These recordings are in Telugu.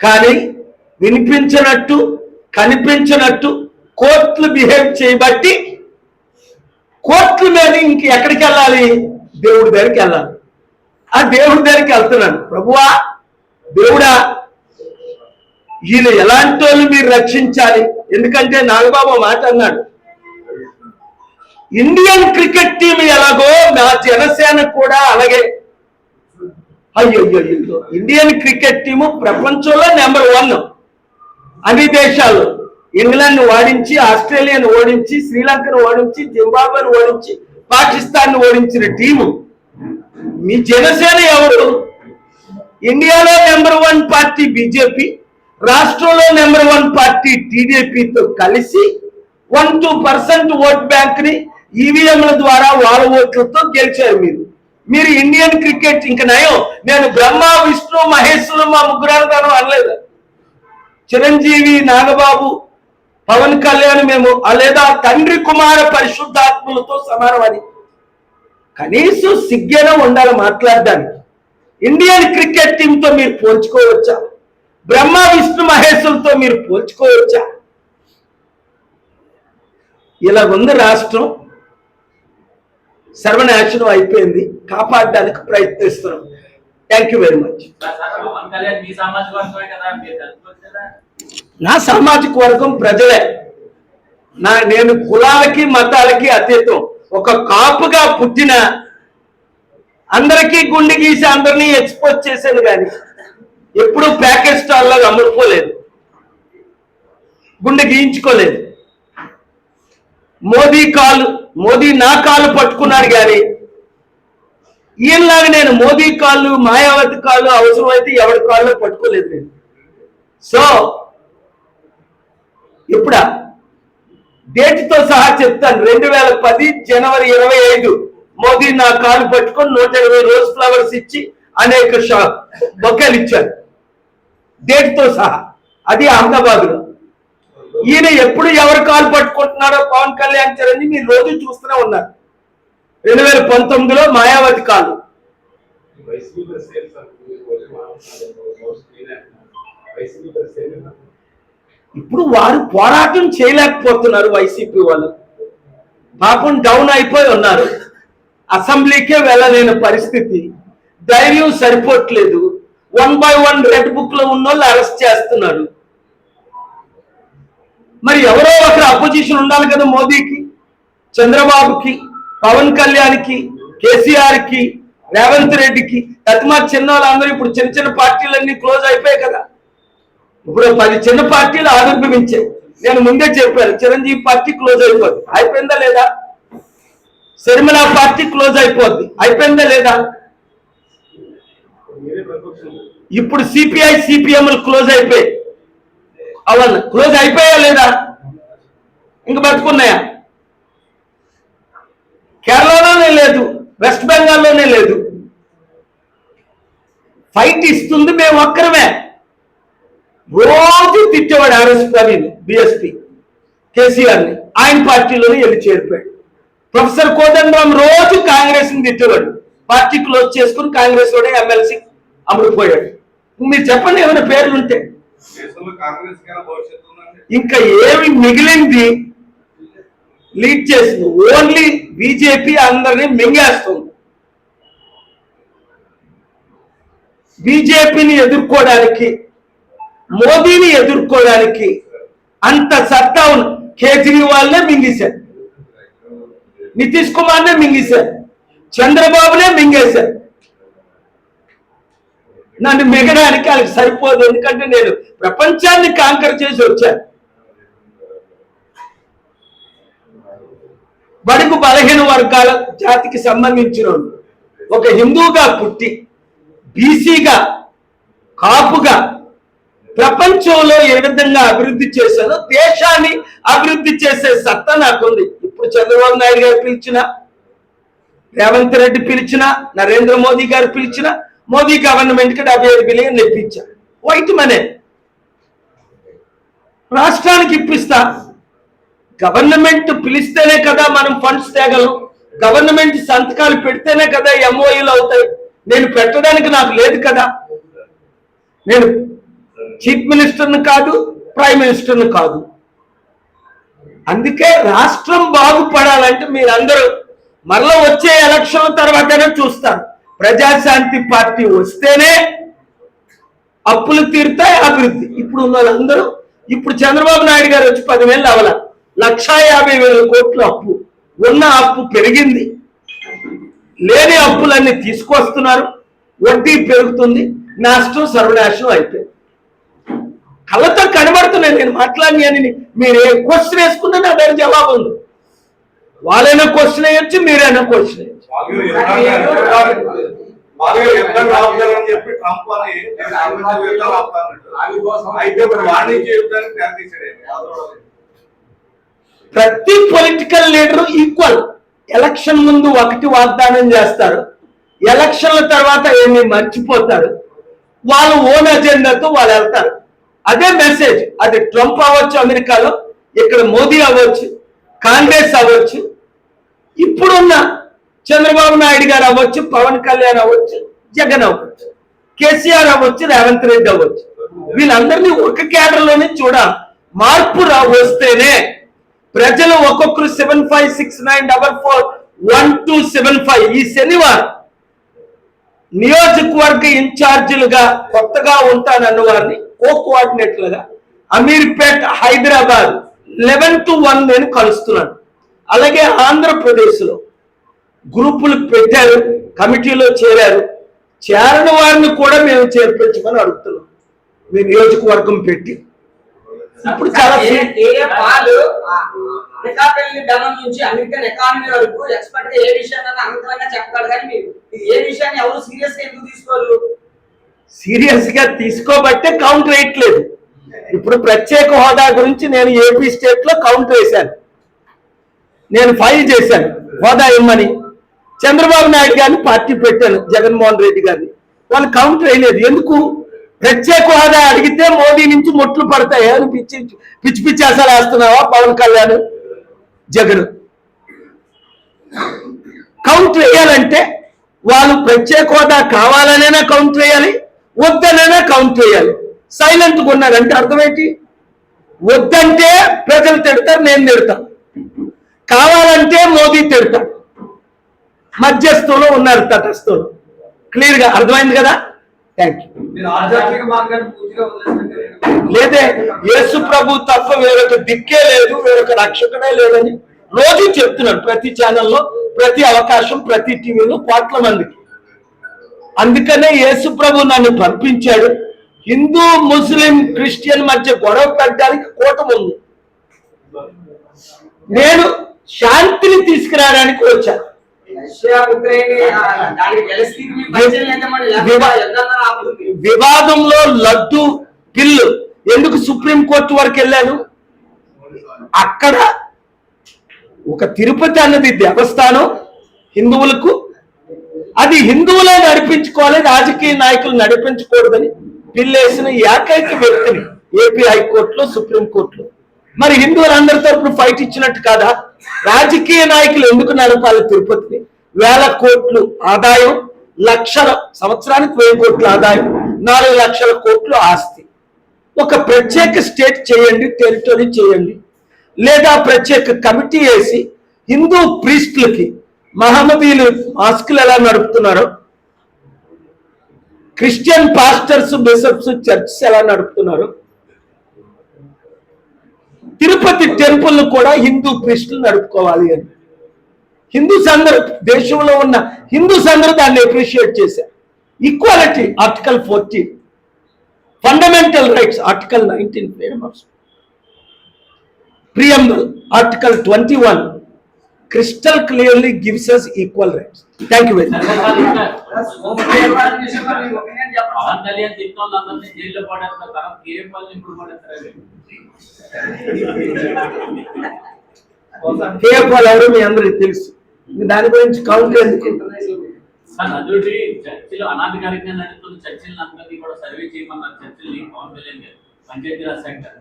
కానీ వినిపించినట్టు కనిపించినట్టు కోర్టులు బిహేవ్ చేయబట్టి కోర్టుల మీద ఇంక ఎక్కడికి వెళ్ళాలి? దేవుడి దగ్గరికి వెళ్ళాలి. ఆ దేవుడి దగ్గరికి వెళ్తున్నాను. ప్రభువా దేవుడా ఈయన ఎలాంటి వాళ్ళు మీరు రక్షించాలి? ఎందుకంటే నాగబాబు మాట అన్నాడు. ఇండియన్ క్రికెట్ టీం ఎలాగో నా జనసేన కూడా అలాగే అయ్యో ఇండియన్ క్రికెట్ టీము ప్రపంచంలో నెంబర్ వన్ అన్ని దేశాలు ఇంగ్లాండ్ ఓడించి ఆస్ట్రేలియాను ఓడించి శ్రీలంకను ఓడించి జింబాబ్వేను ఓడించి పాకిస్తాన్ ఓడించిన టీము. మీ జనసేన ఎవరు? ఇండియాలో నెంబర్ వన్ పార్టీ బీజేపీ రాష్ట్రంలో నెంబర్ వన్ పార్టీ టీడీపీతో కలిసి వన్ టూ పర్సెంట్ ఓట్ బ్యాంక్ని ఈవీఎంల ద్వారా వాళ్ళ ఓట్లతో గెలిచారు మీరు. మీరు ఇండియన్ క్రికెట్ ఇంక నయం. నేను బ్రహ్మ విష్ణు మహేశ్వరు మా ముగ్గురాలను అనలేదు. చిరంజీవి నాగబాబు పవన్ కళ్యాణ్ మేము లేదా తండ్రి కుమార పరిశుద్ధాత్ములతో సమానమని కనీసం సిగ్గేనా ఉండాలి మాట్లాడడానికి. ఇండియన్ క్రికెట్ టీంతో మీరు పోల్చుకోవచ్చా? బ్రహ్మ విష్ణు మహేశ్వరులతో మీరు పోల్చుకోవచ్చా? ఇలా ఉంది రాష్ట్రం. సర్వనాశనం అయిపోయింది. కాపాడడానికి ప్రయత్నిస్తున్నాం. థ్యాంక్ యూ వెరీ మచ్ నా సామాజిక వర్గం ప్రజలే. నా నేను కులాలకి మతాలకి అతీతం. ఒక కాపుగా పుట్టిన అందరికీ గుండె గీసి అందరినీ ఎక్స్పోజ్ చేశాను కానీ ఎప్పుడు ప్యాకేజ్ స్టాల్లో అమ్ముడుపోలేదు గుండె గీయించుకోలేదు. మోదీ కాలు మోదీ నా కాలు పట్టుకున్నాడు కానీ ఈయనలాగా నేను మోదీ కాళ్ళు మాయావతి కాళ్ళు అవసరమైతే ఎవరి కాళ్ళు పట్టుకోలేదు నేను. సో ఇప్పుడా డేట్తో సహా చెప్తాను రెండు వేల పది జనవరి ఇరవై ఐదు మోదీ నా కాలు పట్టుకొని నూట ఇరవై రోజ్ ఫ్లవర్స్ ఇచ్చి అనేక షా బొక్కలు ఇచ్చారు డేట్తో సహా అది అహ్మదాబాద్లో. ఈయన ఎప్పుడు ఎవరు కాలు పట్టుకుంటున్నారో పవన్ కళ్యాణ్ చరణ్ మీరు రోజు చూస్తూనే ఉన్నారు. రెండు వేల పంతొమ్మిదిలో మాయావతి కాలు. ఇప్పుడు వారు పోరాటం చేయలేకపోతున్నారు వైసీపీ వాళ్ళు. పాపం డౌన్ అయిపోయి ఉన్నారు. అసెంబ్లీకే వెళ్ళలేని పరిస్థితి. ధైర్యం సరిపోవట్లేదు. వన్ బై వన్ రెడ్ బుక్లో ఉన్న వాళ్ళు అరెస్ట్ చేస్తున్నారు. మరి ఎవరో ఒకరు అపోజిషన్ ఉండాలి కదా మోదీకి చంద్రబాబుకి పవన్ కళ్యాణ్కి కేసీఆర్కి రేవంత్ రెడ్డికి తత్మా చిన్న వాళ్ళందరూ ఇప్పుడు చిన్న చిన్న పార్టీలన్నీ క్లోజ్ అయిపోయాయి కదా. ఇప్పుడు పది చిన్న పార్టీలు ఆవిర్భవించాయి. నేను ముందే చెప్పాను చిరంజీవి పార్టీ క్లోజ్ అయిపోద్ది. అయిపోయిందా లేదా? శర్మిల పార్టీ క్లోజ్ అయిపోద్ది. అయిపోయిందా లేదా? ఇప్పుడు సిపిఐ సిపిఎంలు క్లోజ్ అయిపోయాయి. అవును క్లోజ్ అయిపోయా లేదా? ఇంక బతుకున్నాయా? కేరళలోనే లేదు వెస్ట్ బెంగాల్లోనే లేదు. ఫైట్ ఇస్తుంది మేము ఒక్కరమే. రోజు తిట్టేవాడు ఆర్ఎస్ ప్రవీణ్ బిఎస్పి కేసీఆర్ని ఆయన పార్టీలోనే వెళ్ళి చేరిపోయాడు. ప్రొఫెసర్ కోదండరాం రోజు కాంగ్రెస్ని తిట్టేవాడు. పార్టీ క్లోజ్ చేసుకుని కాంగ్రెస్ వాడే ఎమ్మెల్సీ అమరిపోయాడు మీరు చెప్పండి ఏమైనా పేర్లు ఇంకా ఏమి మిగిలింది? లీడ్ చేసింది. ఓన్లీ బీజేపీ అందరినీ మింగేస్తుంది. బీజేపీని ఎదుర్కోవడానికి మోదీని ఎదుర్కోవడానికి అంత సత్తా ఉంది కేజ్రీవాల్నే మింగేశారు. నితీష్ కుమార్నే మింగేశారు. చంద్రబాబునే మింగేశారు. నన్ను మిగడానికి వాళ్ళకి సరిపోదు. ఎందుకంటే నేను ప్రపంచాన్ని కాంకర్ చేసి వచ్చాను. బడుగు బలహీన వర్గాల జాతికి సంబంధించిన ఒక హిందువుగా పుట్టి బీసీగా కాపుగా ప్రపంచంలో ఏ విధంగా అభివృద్ధి చేశానో దేశాన్ని అభివృద్ధి చేసే సత్తా నాకుంది. ఇప్పుడు చంద్రబాబు నాయుడు గారు పిలిచిన రేవంత్ రెడ్డి పిలిచిన నరేంద్ర మోదీ గారు పిలిచిన మోదీ గవర్నమెంట్కి డెబ్బై ఐదు బిలియన్ ఇప్పించా. వైట్ మనీ రాష్ట్రానికి ఇప్పిస్తా. గవర్నమెంట్ పిలిస్తేనే కదా మనం ఫండ్స్ తేగలం. గవర్నమెంట్ సంతకాలు పెడితేనే కదా ఎంఓయూలు అవుతాయి. నేను పెట్టడానికి నాకు లేదు కదా. నేను చీఫ్ మినిస్టర్ని కాదు ప్రైమ్ మినిస్టర్ని కాదు. అందుకే రాష్ట్రం బాగుపడాలంటే మీరందరూ మరలా వచ్చే ఎలక్షన్ తర్వాతనే చూస్తారు. ప్రజాశాంతి పార్టీ వస్తేనే అప్పులు తీరుతాయి అభివృద్ధి. ఇప్పుడు ఉన్న వాళ్ళందరూ ఇప్పుడు చంద్రబాబు నాయుడు గారు వచ్చి పదివేలు అవల లక్షా యాభై వేల కోట్ల అప్పు. ఉన్న అప్పు పెరిగింది. లేని అప్పులన్నీ తీసుకొస్తున్నారు. వడ్డీ పెరుగుతుంది. నష్టం సర్వనాశనం అయిపోయింది. కళ్ళతో కనబడుతున్నాయి. నేను మాట్లాడి అని మీరు ఏ క్వశ్చన్ వేసుకున్నా నా దగ్గర జవాబు ఉంది. వాళ్ళైనా క్వశ్చన్ వేయొచ్చు మీరైనా క్వశ్చన్ వేయచ్చు. చెప్పి ట్రంప్ అని. అయితే వాణిజ్య యుద్ధానికి. ప్రతి పొలిటికల్ లీడర్ ఈక్వల్. ఎలక్షన్ ముందు ఒకటి వాగ్దానం చేస్తారు. ఎలక్షన్ల తర్వాత ఏమి మర్చిపోతారు. వాళ్ళు ఓన్ అజెండాతో వాళ్ళు వెళ్తారు. అదే మెసేజ్. అది ట్రంప్ అవ్వచ్చు అమెరికాలో. ఇక్కడ మోదీ అవ్వచ్చు కాంగ్రెస్ అవ్వచ్చు. ఇప్పుడున్న చంద్రబాబు నాయుడు గారు అవ్వచ్చు పవన్ కళ్యాణ్ అవ్వచ్చు జగన్ అవ్వచ్చు కేసీఆర్ అవ్వచ్చు రేవంత్ రెడ్డి అవ్వచ్చు. వీళ్ళందరినీ ఒక కేడర్లోనే చూడాలి. మార్పు రా వస్తేనే ప్రజలు ఒక్కొక్కరు seven five six nine double four one two seven five ఈ శనివారం నియోజకవర్గ ఇన్ఛార్జీలుగా కొత్తగా ఉంటానన్న వారిని కో కోఆర్డినేటర్లుగా Ameerpet Hyderabad eleven to one నేను కలుస్తున్నాను. అలాగే ఆంధ్రప్రదేశ్లో గ్రూపులు పెట్టారు కమిటీలో చేరారు. చేరని వారిని కూడా మేము చేర్పించమని అడుగుతున్నాం. మీ నియోజకవర్గం పెట్టి. ఇప్పుడు చాలా డలం నుంచి అమెరికన్ ఎకానమీ వరకు ఎక్స్పర్ట్ ఏ విషయాన్ని కానీ ఏ విషయాన్ని ఎవరు సీరియస్గా ఎందుకు తీసుకోరు? సీరియస్గా తీసుకోబట్టే కౌంటర్ వేయట్లేదు. ఇప్పుడు ప్రత్యేక హోదా గురించి నేను ఏపీ స్టేట్లో కౌంటర్ వేశాను. నేను ఫైల్ చేశాను. హోదా ఇమ్మని. చంద్రబాబు నాయుడు గారిని పార్టీ పెట్టాను జగన్మోహన్ రెడ్డి గారిని. వాళ్ళు కౌంటర్ అయ్యలేదు ఎందుకు? ప్రత్యేక హోదా అడిగితే మోదీ నుంచి మొట్లు పడతాయి అని పిచ్చి పిచ్చి పిచ్చి అసలు వేస్తున్నావా పవన్ కళ్యాణ్? జగన్. కౌంటర్ వేయాలంటే వాళ్ళు ప్రత్యేక హోదా కావాలనైనా కౌంటర్ వేయాలి వద్దనైనా కౌంటర్ వేయాలి. సైలెంట్గా ఉన్నారంటే అర్థమేంటి వద్దంటే ప్రజలు తిడతారు నేను తిడతాను. కావాలంటే మోదీ తిడతాడు మధ్యస్థంలో ఉన్నారు తటస్థంలో. క్లియర్గా అర్థమైంది కదా? థ్యాంక్ యూ లేదే. యేసు ప్రభు తప్ప వేరొక దిక్కే లేదు వేరొక రక్షకుడే లేదని రోజు చెప్తున్నాడు ప్రతి ఛానల్లో ప్రతి అవకాశం ప్రతి టీవీలో కోట్ల మందికి. అందుకనే యేసు ప్రభు నన్ను పంపించాడు. హిందూ ముస్లిం క్రిస్టియన్ మధ్య గొడవ పెట్టడానికి కూటమి ఉంది. నేను శాంతిని తీసుకురావడానికి వచ్చాను. వివాదంలో లడ్డు బిల్లు ఎందుకు సుప్రీం కోర్టు వరకు వెళ్ళాను? అక్కడ ఒక తిరుపతి అన్నది దేవస్థానం హిందువులకు అది హిందువులే నడిపించుకోవాలి రాజకీయ నాయకులు నడిపించకూడదని పిల్లేసిన ఏకైక వ్యక్తిని ఏపీ హైకోర్టులో సుప్రీం కోర్టులో. మరి హిందువులందరి తరపున ఫైట్ ఇచ్చినట్టు కాదా? రాజకీయ నాయకులు ఎందుకు నడపాలి తిరుపతిని? వేల కోట్లు ఆదాయం లక్షల సంవత్సరానికి వెయ్యి కోట్ల ఆదాయం నాలుగు లక్షల కోట్లు ఆస్తి. ఒక ప్రత్యేక స్టేట్ చేయండి టెరిటరీ చేయండి. లేదా ప్రత్యేక కమిటీ వేసి హిందూ ప్రీస్టులకి మహమ్మదీలు మాస్కులు ఎలా నడుపుతున్నారో క్రిస్టియన్ పాస్టర్స్ బిషప్స్ చర్చ్ ఎలా నడుపుతున్నారు తిరుపతి టెంపుల్ కూడా హిందూ క్రిస్టులు నడుపుకోవాలి అని. హిందూస్ అందరూ దేశంలో ఉన్న హిందూస్ అందరూ దాన్ని అప్రిషియేట్ చేశారు. Equality article fourteen fundamental rights article nineteen freedom of preamble article twenty one crystal clearly gives us equal rights thank you very much కేఎఫ్ఆల్ ఎవరు మీ అందరికి తెలుసు. దాని గురించి కౌంటర్ ఎందుకు? అదొకటి చర్చిలో అనాధికారికంగా నడుస్తున్న చర్చిలను అందరినీ కూడా సర్వే చేయమన్నారు. చర్చిల్ని పవన్ కళ్యాణ్ గారు. పంచాయతీరాజ్ సెక్టర్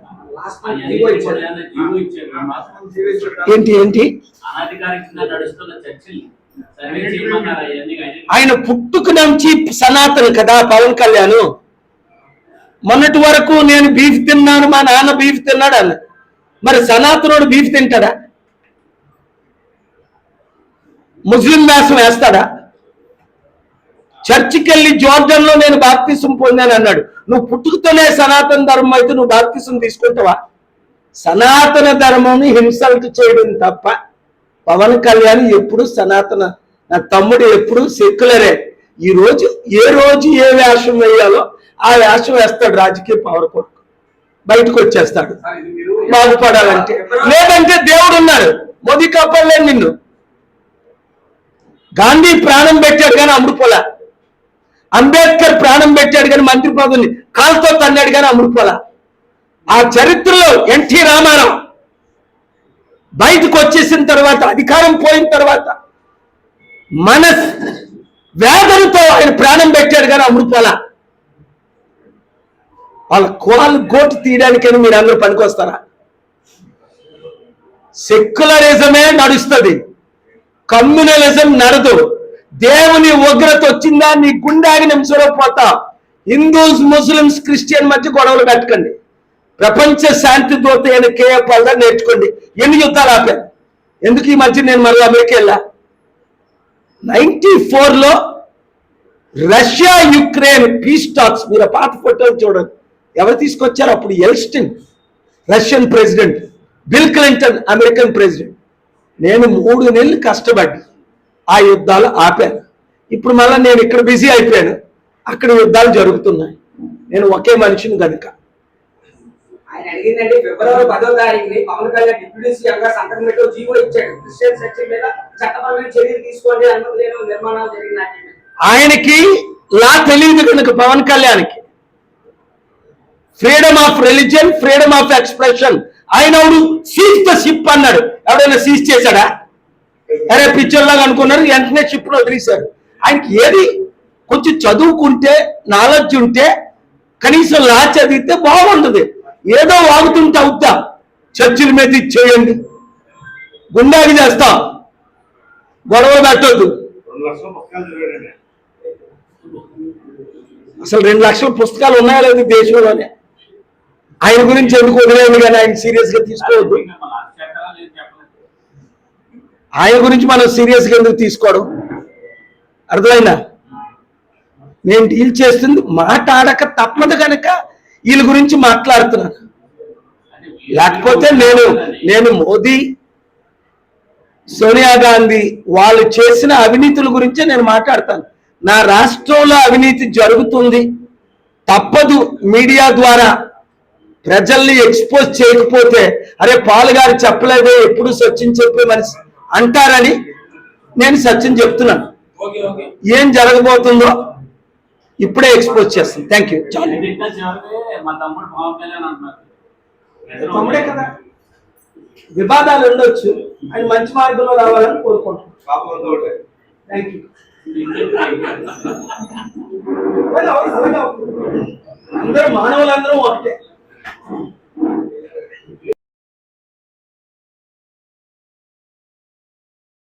ఏంటి ఏంటి? అనాధికారికంగా నడుస్తున్న చర్చిల్ని సర్వే చేయమన్నారు అవన్నీ ఆయన? పుట్టుక నుంచి సనాతన కదా పవన్ కళ్యాణ్. మొన్నటి వరకు నేను బీఫ్ తిన్నాను మా నాన్న బీఫ్ తిన్నాడు అన్న. మరి సనాతనుడు బీఫ్ తింటాడా? ముస్లిం వేషం వేస్తాడా? చర్చికి వెళ్ళి జోర్డన్లో నేను బాప్తిసం పొందాను అన్నాడు. నువ్వు పుట్టుకతోనే సనాతన ధర్మం అయితే నువ్వు బాప్తిసం తీసుకుంటావా? సనాతన ధర్మంని హింసల్ట్ చేయడం తప్ప పవన్ కళ్యాణ్ ఎప్పుడు సనాతన నా తమ్ముడు ఎప్పుడు సెక్యులరే. ఈ రోజు ఏ రోజు ఏ వేషం వేయాలో ఆ వేషం వేస్తాడు రాజకీయ పవర్ కొరకు బయటకు వచ్చేస్తాడు. బాగుపడాలంటే. లేదంటే దేవుడు ఉన్నాడు. మోదీ కాపాడలేను నిన్ను. గాంధీ ప్రాణం పెట్టాడు కానీ అమ్ముడుపోలే అంబేద్కర్ ప్రాణం పెట్టాడు కానీ మంత్రి పదవిని కాలుతో తన్నాడు కానీ అమృతల ఆ చరిత్రలో ఎన్టీ రామారావు బయటకు వచ్చేసిన తర్వాత అధికారం పోయిన తర్వాత మన వేదనతో ఆయన ప్రాణం పెట్టాడు కానీ అమృతల వాళ్ళ కులాలు గోటు తీయడానికని మీరు అందరూ పనికొస్తారా? సెక్యులరిజమే నడుస్తుంది. కమ్యూనలిజం నడదు. దేవుని ఉగ్రత వచ్చిందా? నీ గుండాగి నిమిషంలో పోతా. హిందూస్ ముస్లిమ్స్ క్రిస్టియన్ మధ్య గొడవలు పెట్టకండి. ప్రపంచ శాంతి దూత అయిన కేఎఫ్ నేర్చుకోండి. ఎన్ని యుద్ధాలు ఆపారు? ఎందుకు ఈ మధ్య నేను మళ్ళీ అమెరికా వెళ్ళా? నైన్టీ ఫోర్లో రష్యా యుక్రెయిన్ పీస్ టాక్స్. మీరు ఆ పాత ఫోటోలు చూడండి. ఎవరు తీసుకొచ్చారు? అప్పుడు Yeltsin Russian president. Bill Clinton American president. నేను మూడు నెలలు కష్టపడ్డాను. ఆ యుద్ధాలు ఆపాను. ఇప్పుడు మళ్ళీ నేను ఇక్కడ బిజీ అయిపోయాను. అక్కడ యుద్ధాలు జరుగుతున్నాయి. నేను ఒకే మనిషిని కనుక ఆయన అడిగిందంటే ఫిబ్రవరి పదో తారీఖుని పవన్ కళ్యాణ్ డిప్యూటీ సీఎం గా సంతకం పెట్టి ఒక జీవో ఇచ్చాడు. క్రిస్టియన్ సెక్షన్ మీద చట్టపరమైన చర్యలు తీసుకోండి అనుమతి లేని నిర్మాణాలు జరిగినట్టు ఆయనకి లా తెలియదు కనుక పవన్ కళ్యాణ్కి. Freedom of religion freedom of expression ఆయన సీజ్ ద షిప్ అన్నాడు. ఎవడైనా సీజ్ చేశాడా? అరే పిక్చర్ లాగా అనుకున్నారు వెంటనే షిప్లో వదిలేశారు. ఆయనకి ఏది? కొంచెం చదువుకుంటే నాలెడ్జ్ ఉంటే కనీసం లా చదివితే బాగుంటుంది ఏదో వాగుతుంటే అవుతా. చర్చిల మీద ఇచ్చేయండి. గుండాగి చేస్తాం. గొడవ పెట్టొద్దు. అసలు రెండు లక్షల పుస్తకాలు ఉన్నాయా లేదు దేశంలోనే? ఆయన గురించి ఎందుకు వదిలేదు కానీ ఆయన సీరియస్గా తీసుకోవద్దు మన అక్షరాలు ఏం చెప్పలేదు ఆయన గురించి మనం సీరియస్గా ఎందుకు తీసుకోవడం? అర్థమైందా? నేను డీల్ చేస్తుంది మాట్లాడక తప్పదు కనుక వీళ్ళ గురించి మాట్లాడుతున్నాను. లేకపోతే నేను నేను మోదీ సోనియా గాంధీ వాళ్ళు చేసిన అవినీతుల గురించే నేను మాట్లాడతాను. నా రాష్ట్రంలో అవినీతి జరుగుతుంది. తప్పదు మీడియా ద్వారా ప్రజల్ని ఎక్స్పోజ్ చేయకపోతే అరే పాలు గారు చెప్పలేదే ఎప్పుడు సత్యం చెప్పే మనిషి. అంటారని నేను సత్యం చెప్తున్నాను. Okay okay. ఏం జరగబోతుందో ఇప్పుడే ఎక్స్పోజ్ చేస్తాను. థ్యాంక్ యూ తమ్ముడు కదా. వివాదాలు ఉండొచ్చు. ఆయన మంచి మార్గంలో రావాలని కోరుకుంటున్నాను. Thank you. అందరూ మానవులందరూ ఒకటే.